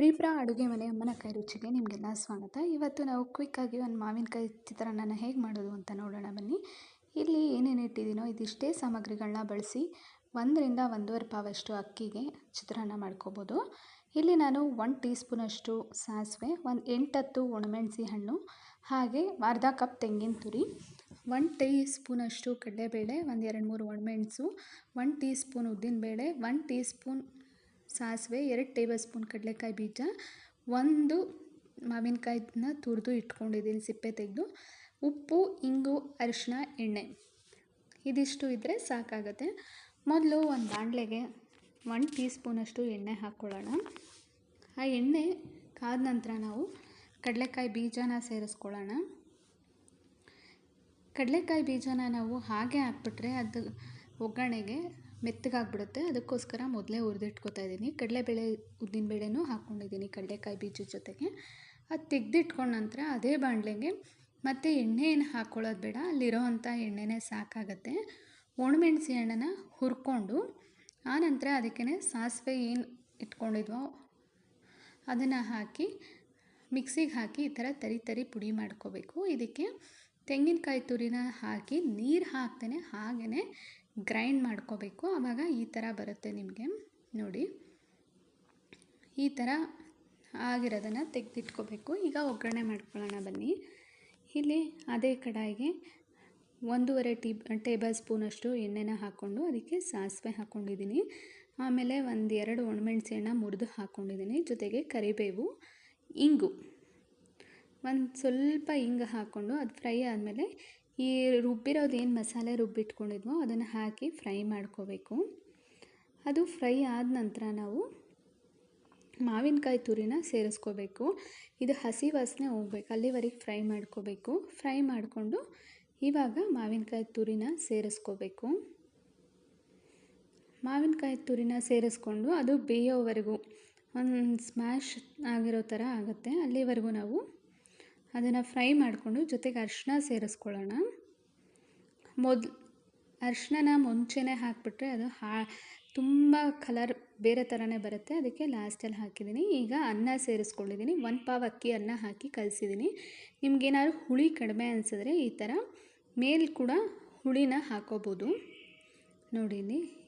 ಪ್ರೀಪ್ರಾ ಅಡುಗೆ ಮನೆ ಅಮ್ಮನ ಕೈ ರುಚಿಗೆ ನಿಮಗೆಲ್ಲ ಸ್ವಾಗತ. ಇವತ್ತು ನಾವು ಕ್ವಿಕ್ಕಾಗಿ ಒಂದು ಮಾವಿನಕಾಯಿ ಚಿತ್ರಾನ್ನನ ಹೇಗೆ ಮಾಡೋದು ಅಂತ ನೋಡೋಣ ಬನ್ನಿ. ಇಲ್ಲಿ ಏನೇನು ಇಟ್ಟಿದ್ದೀನೋ ಇದಿಷ್ಟೇ ಸಾಮಗ್ರಿಗಳನ್ನ ಬಳಸಿ ಒಂದರಿಂದ ಒಂದೂವರೆ ಪಾವಷ್ಟು ಅಕ್ಕಿಗೆ ಚಿತ್ರಾನ್ನ ಮಾಡ್ಕೋಬೋದು. ಇಲ್ಲಿ ನಾನು ಒನ್ ಟೀ ಸ್ಪೂನಷ್ಟು ಸಾಸಿವೆ, ಒಂದು ಎಂಟತ್ತು ಒಣಮೆಣಸಿ ಹಣ್ಣು, ಹಾಗೆ ಅರ್ಧ ಕಪ್ ತೆಂಗಿನ ತುರಿ ಒನ್ ಟೀ ಸ್ಪೂನಷ್ಟು ಕಡಲೆಬೇಳೆ, ಒಂದು ಎರಡು ಮೂರು ಒಣಮೆಣಸು ಒನ್ ಟೀ ಸ್ಪೂನ್ ಉದ್ದಿನಬೇಳೆ ಒನ್ ಟೀ ಸ್ಪೂನ್ ಸಾಸಿವೆ, ಎರಡು ಟೇಬಲ್ ಸ್ಪೂನ್ ಕಡಲೆಕಾಯಿ ಬೀಜ, ಒಂದು ಮಾವಿನಕಾಯಿನ ತುರಿದು ಇಟ್ಕೊಂಡಿದ್ದೀನಿ ಸಿಪ್ಪೆ ತೆಗೆದು. ಉಪ್ಪು, ಇಂಗು ಅರಿಶಿನ ಎಣ್ಣೆ. ಇದಿಷ್ಟು ಇದ್ದರೆ ಸಾಕಾಗುತ್ತೆ. ಮೊದಲು ಒಂದು ಬಾಣಲೆಗೆ ಒನ್ ಟೀ ಸ್ಪೂನಷ್ಟು ಎಣ್ಣೆ ಹಾಕ್ಕೊಳ್ಳೋಣ. ಆ ಎಣ್ಣೆ ಕಾದ ನಂತರ ನಾವು ಕಡಲೆಕಾಯಿ ಬೀಜನ ಸೇರಿಸ್ಕೊಳ್ಳೋಣ. ಕಡಲೆಕಾಯಿ ಬೀಜನ ನಾವು ಹಾಗೆ ಹಾಕ್ಬಿಟ್ರೆ ಅದು ಒಗ್ಗರಣೆಗೆ ಮೆತ್ತಗಾಗ್ಬಿಡುತ್ತೆ. ಅದಕ್ಕೋಸ್ಕರ ಮೊದಲೇ ಹುರಿದಿಟ್ಕೋತಾ ಇದ್ದೀನಿ. ಕಡಲೆಬೇಳೆ, ಉದ್ದಿನಬೇಳೆನೂ ಹಾಕ್ಕೊಂಡಿದ್ದೀನಿ ಕಡಲೆಕಾಯಿ ಬೀಜದ ಜೊತೆಗೆ. ಅದು ತೆಗೆದಿಟ್ಕೊಂಡ ನಂತರ ಅದೇ ಬಾಣಲೆಗೆ ಮತ್ತು ಎಣ್ಣೆ ಏನು ಹಾಕ್ಕೊಳ್ಳೋದು ಬೇಡ. ಅಲ್ಲಿರೋ ಅಂಥ ಎಣ್ಣೆನೇ ಸಾಕಾಗತ್ತೆ. ಒಣಮೆಣಸಿ ಹಣ್ಣನ್ನು ಹುರ್ಕೊಂಡು ಆನಂತರ ಅದಕ್ಕೇ ಸಾಸಿವೆ ಏನು ಇಟ್ಕೊಂಡಿದ್ವೋ ಅದನ್ನು ಹಾಕಿ, ಮಿಕ್ಸಿಗೆ ಹಾಕಿ ಈ ಥರ ತರಿ ತರಿ ಪುಡಿ ಮಾಡ್ಕೋಬೇಕು. ಇದಕ್ಕೆ ತೆಂಗಿನಕಾಯಿ ತುರಿನ ಹಾಕಿ ನೀರು ಹಾಕ್ತೇನೆ. ಹಾಗೇ ಗ್ರೈಂಡ್ ಮಾಡ್ಕೋಬೇಕು. ಆವಾಗ ಈ ಥರ ಬರುತ್ತೆ ನಿಮಗೆ. ನೋಡಿ. ಈ ಥರ ಆಗಿರೋದನ್ನು ತೆಗೆದಿಟ್ಕೋಬೇಕು. ಈಗ ಒಗ್ಗರಣೆ ಮಾಡ್ಕೊಳ್ಳೋಣ ಬನ್ನಿ. ಇಲ್ಲಿ ಅದೇ ಕಡಾಯಿಗೆ ಒಂದೂವರೆ ಟೀ ಟೇಬಲ್ ಸ್ಪೂನಷ್ಟು ಎಣ್ಣೆನ ಹಾಕ್ಕೊಂಡು ಅದಕ್ಕೆ ಸಾಸಿವೆ ಹಾಕ್ಕೊಂಡಿದ್ದೀನಿ. ಆಮೇಲೆ ಒಂದು ಎರಡು ಒಣಮೆಣಸೆಣ್ಣ ಮುರಿದು ಹಾಕ್ಕೊಂಡಿದ್ದೀನಿ. ಜೊತೆಗೆ ಕರಿಬೇವು, ಇಂಗು. ಒಂದು ಸ್ವಲ್ಪ ಇಂಗು ಹಾಕ್ಕೊಂಡು ಅದು ಫ್ರೈ ಆದಮೇಲೆ ಈ ರುಬ್ಬಿರೋದು ಏನು ಮಸಾಲೆ ರುಬ್ಬಿಟ್ಕೊಂಡಿದ್ವೋ ಅದನ್ನು ಹಾಕಿ ಫ್ರೈ ಮಾಡ್ಕೋಬೇಕು. ಅದು ಫ್ರೈ ಆದ ನಂತರ ನಾವು ಮಾವಿನಕಾಯಿ ತುರಿನ ಸೇರಿಸ್ಕೋಬೇಕು. ಇದು ಹಸಿ ವಾಸನೆ ಹೋಗ್ಬೇಕು, ಅಲ್ಲಿವರೆಗೆ ಫ್ರೈ ಮಾಡ್ಕೋಬೇಕು. ಫ್ರೈ ಮಾಡಿಕೊಂಡು ಇವಾಗ ಮಾವಿನಕಾಯಿ ತುರಿನ ಸೇರಿಸ್ಕೋಬೇಕು. ಮಾವಿನಕಾಯಿ ತುರಿನ ಸೇರಿಸ್ಕೊಂಡು ಅದು ಬೇಯೋವರೆಗೂ, ಒಂದು ಸ್ಮ್ಯಾಶ್ ಆಗಿರೋ ಥರ ಆಗುತ್ತೆ. ಅಲ್ಲಿವರೆಗೂ ನಾವು ಅದನ್ನು ಫ್ರೈ ಮಾಡಿಕೊಂಡು ಜೊತೆಗೆ ಅರಿಶಿನ ಸೇರಿಸ್ಕೊಳ್ಳೋಣ. ಮೊದ್ ಅರಿಶಿಣನ ಮುಂಚೆನೇ ಹಾಕಿಬಿಟ್ರೆ ಅದು ಹಾ, ತುಂಬ ಕಲರ್ ಬೇರೆ ಥರನೇ ಬರುತ್ತೆ. ಅದಕ್ಕೆ ಲಾಸ್ಟಲ್ಲಿ ಹಾಕಿದ್ದೀನಿ. ಈಗ ಅನ್ನ ಸೇರಿಸ್ಕೊಂಡಿದ್ದೀನಿ. ಒಂದು ಪಾವ್ ಅಕ್ಕಿ ಅನ್ನ ಹಾಕಿ ಕಲಸಿದ್ದೀನಿ. ನಿಮಗೇನಾದ್ರು ಹುಳಿ ಕಡಿಮೆ ಅನಿಸಿದ್ರೆ ಈ ಥರ ಮೇಲೆ ಕೂಡ ಹುಳಿನ ಹಾಕೋಬೋದು. ನೋಡಿ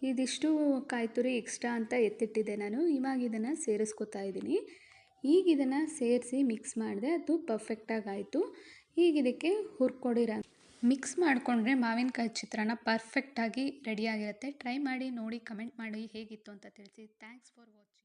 ಇದಿಷ್ಟು ಕಾಯ್ತುರಿ ಎಕ್ಸ್ಟ್ರಾ ಅಂತ ಎತ್ತಿಟ್ಟಿದ್ದೆ ನಾನು. ಇವಾಗ ಇದನ್ನು ಸೇರಿಸ್ಕೊತಾ ಇದ್ದೀನಿ. ಈಗ ಇದನ್ನು ಸೇರಿಸಿ ಮಿಕ್ಸ್ ಮಾಡಿದೆ ಅದು ಪರ್ಫೆಕ್ಟಾಗಿ ಆಯಿತು. ಈಗ ಇದಕ್ಕೆ ಹುರ್ಕೊಡಿರ ಮಿಕ್ಸ್ ಮಾಡಿಕೊಂಡ್ರೆ ಮಾವಿನಕಾಯಿ ಚಿತ್ರಾನ್ನ ಪರ್ಫೆಕ್ಟಾಗಿ ರೆಡಿಯಾಗಿರುತ್ತೆ ಟ್ರೈ ಮಾಡಿ, ನೋಡಿ ಕಮೆಂಟ್ ಮಾಡಿ ಹೇಗಿತ್ತು ಅಂತ ತಿಳಿಸಿ. Thanks for watching